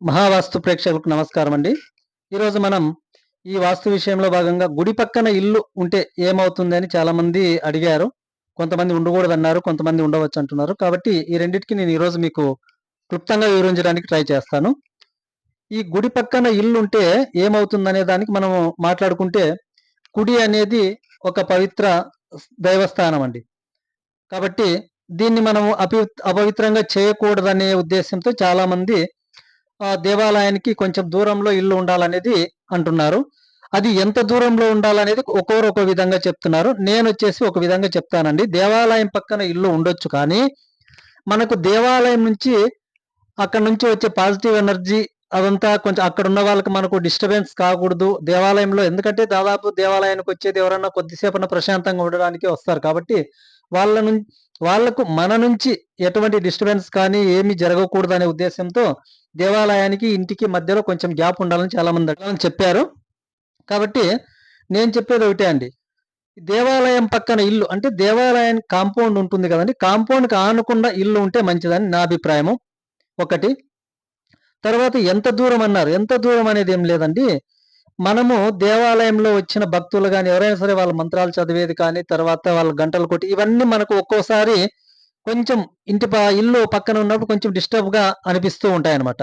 మహావాస్తు ప్రేక్షకులకు నమస్కారం అండి. ఈరోజు మనం ఈ వాస్తు విషయంలో భాగంగా గుడి పక్కన ఇల్లు ఉంటే ఏమవుతుంది అని చాలామంది అడిగారు. కొంతమంది ఉండకూడదు అన్నారు కొంతమంది ఉండవచ్చు అంటున్నారు. కాబట్టి ఈ రెండింటికి నేను ఈరోజు మీకు క్లుప్తంగా వివరించడానికి ట్రై చేస్తాను. ఈ గుడి పక్కన ఇల్లు ఉంటే ఏమవుతుంది అనే దానికి మనం మాట్లాడుకుంటే గుడి అనేది ఒక పవిత్ర దైవస్థానం అండి. కాబట్టి దీన్ని మనము అపవి అపవిత్రంగా చేయకూడదనే ఉద్దేశంతో చాలామంది దేవాలయానికి కొంచెం దూరంలో ఇల్లు ఉండాలనేది అంటున్నారు. అది ఎంత దూరంలో ఉండాలనేది ఒక్కొరు ఒక విధంగా చెప్తున్నారు. నేను వచ్చేసి ఒక విధంగా చెప్తానండి. దేవాలయం పక్కన ఇల్లు ఉండొచ్చు కానీ మనకు దేవాలయం నుంచి అక్కడ నుంచి వచ్చే పాజిటివ్ ఎనర్జీ అదంతా కొంచెం అక్కడ ఉన్న వాళ్ళకి మనకు డిస్టర్బెన్స్ కాకూడదు. దేవాలయంలో ఎందుకంటే దాదాపు దేవాలయానికి వచ్చేది ఎవరన్నా కొద్దిసేపన ప్రశాంతంగా ఉండడానికి వస్తారు కాబట్టి వాళ్ళ నుంచి వాళ్ళకు మన నుంచి ఎటువంటి డిస్టర్బెన్స్ కానీ ఏమి జరగకూడదు అనే ఉద్దేశంతో దేవాలయానికి ఇంటికి మధ్యలో కొంచెం గ్యాప్ ఉండాలని చాలా మంది చెప్పారు. కాబట్టి నేను చెప్పేది ఒకటే అండి. దేవాలయం పక్కన ఇల్లు అంటే దేవాలయానికి కాంపౌండ్ ఉంటుంది కదండి. కాంపౌండ్కి ఆనకుండా ఇల్లు ఉంటే మంచిదని నా అభిప్రాయము. ఒకటి. తర్వాత ఎంత దూరం అన్నారు? ఎంత దూరం అనేది ఏం లేదండి. మనము దేవాలయంలో వచ్చిన భక్తులు కానీ ఎవరైనా సరే వాళ్ళ మంత్రాలు చదివేది కానీ తర్వాత వాళ్ళ గంటలు కొట్టి ఇవన్నీ మనకు ఒక్కోసారి కొంచెం ఇంటి ఇల్లు పక్కన ఉన్నప్పుడు కొంచెం డిస్టర్బ్గా అనిపిస్తూ ఉంటాయన్నమాట.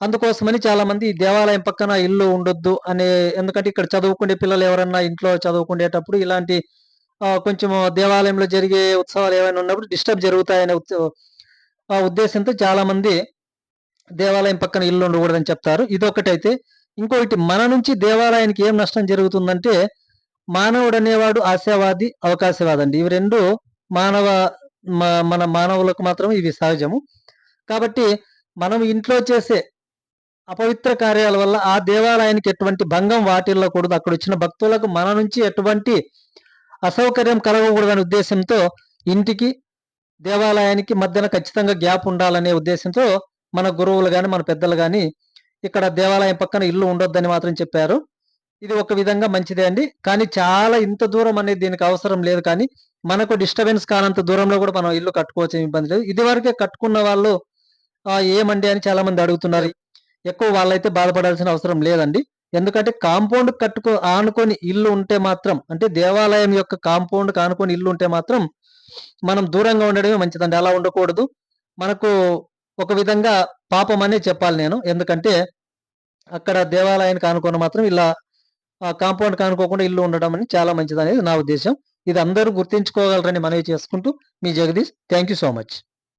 అందుకోసమని చాలా మంది దేవాలయం పక్కన ఇల్లు ఉండొద్దు అనే ఎందుకంటే ఇక్కడ చదువుకునే పిల్లలు ఎవరన్నా ఇంట్లో చదువుకునేటప్పుడు ఇలాంటి కొంచెం దేవాలయంలో జరిగే ఉత్సవాలు ఏమైనా ఉన్నప్పుడు డిస్టర్బ్ జరుగుతాయనే ఉద్దేశంతో చాలా మంది దేవాలయం పక్కన ఇల్లు ఉండకూడదని చెప్తారు. ఇదొకటైతే ఇంకొకటి మన నుంచి దేవాలయానికి ఏం నష్టం జరుగుతుందంటే మానవుడు అనేవాడు ఆశావాది అవకాశవాది అండి ఇవి రెండు మానవ మన మానవులకు మాత్రం ఇవి సహజము. కాబట్టి మనం ఇంట్లో చేసే అపవిత్ర కార్యాల వల్ల ఆ దేవాలయానికి ఎటువంటి భంగం వాటిల్లకూడదు అక్కడ వచ్చిన భక్తులకు మన నుంచి ఎటువంటి అసౌకర్యం కలగకూడదనే ఉద్దేశంతో ఇంటికి దేవాలయానికి మధ్యన ఖచ్చితంగా గ్యాప్ ఉండాలనే ఉద్దేశంతో మన గురువులు కానీ మన పెద్దలు కానీ ఇక్కడ దేవాలయం పక్కన ఇల్లు ఉండొద్దని మాత్రం చెప్పారు. ఇది ఒక విధంగా మంచిదే అండి. కానీ చాలా ఇంత దూరం అనేది దీనికి అవసరం లేదు. కానీ మనకు డిస్టర్బెన్స్ కానంత దూరంలో కూడా మనం ఇల్లు కట్టుకోవచ్చు ఇబ్బంది లేదు. ఇది వరకే కట్టుకున్న వాళ్ళు ఏమండి అని చాలా మంది అడుగుతున్నారు. ఎక్కువ వాళ్ళైతే బాధపడాల్సిన అవసరం లేదండి. ఎందుకంటే కాంపౌండ్ కట్టుకో ఆనుకొని ఇల్లు ఉంటే మాత్రం అంటే దేవాలయం యొక్క కాంపౌండ్ ఆనుకొని ఇల్లు ఉంటే మాత్రం మనం దూరంగా ఉండడమే మంచిదండి. అలా ఉండకూడదు. మనకు ఒక విధంగా పాపం అనే చెప్పాలి నేను. ఎందుకంటే అక్కడ దేవాలయానికి ఆనుకొని మాత్రం ఇలా కాంపౌండ్ కానుకోకుండా ఇల్లు ఉండడం అని చాలా మంచిది అనేది నా ఉద్దేశం. ఇది అందరూ గుర్తించుకోగలరని మనవి చేసుకుంటూ మీ Jagadish thank you so much